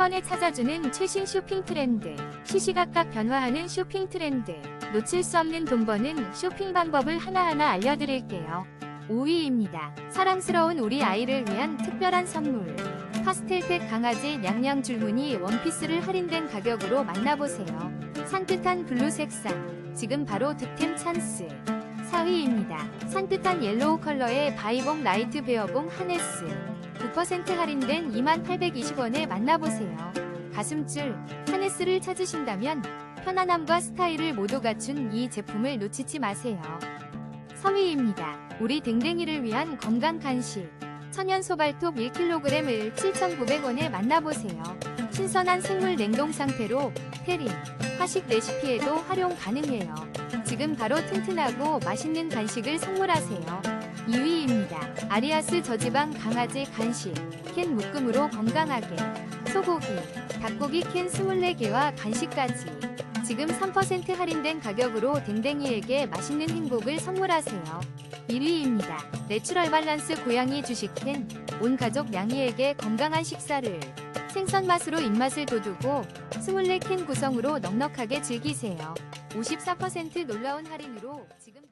번에 찾아주는 최신 쇼핑 트렌드, 시시각각 변화하는 쇼핑 트렌드, 놓칠 수 없는 돈 버는 쇼핑 방법을 하나하나 알려드릴게요. 5위입니다. 사랑스러운 우리 아이를 위한 특별한 선물. 파스텔색 강아지 냥냥 줄무늬 원피스를 할인된 가격으로 만나보세요. 산뜻한 블루 색상. 지금 바로 득템 찬스. 4위입니다. 산뜻한 옐로우 컬러의 바이봉 라이트 베어봉 하네스. 9% 할인된 2820원에 만나보세요. 가슴줄, 하네스를 찾으신다면 편안함과 스타일을 모두 갖춘 이 제품을 놓치지 마세요. 3위입니다. 우리 댕댕이를 위한 건강 간식. 천연 소발톱 1kg을 7,900원에 만나보세요. 신선한 생물 냉동 상태로 테린, 화식 레시피에도 활용 가능해요. 지금 바로 튼튼하고 맛있는 간식을 선물하세요. 2위입니다. 아리아스 저지방 강아지 간식. 캔 묶음으로 건강하게. 소고기, 닭고기 캔 24개와 간식까지. 지금 3% 할인된 가격으로 댕댕이에게 맛있는 행복을 선물하세요. 1위입니다. 내추럴 밸런스 고양이 주식캔. 온 가족 양이에게 건강한 식사를. 생선 맛으로 입맛을 돋우고 24캔 구성으로 넉넉하게 즐기세요. 54% 놀라운 할인으로 지금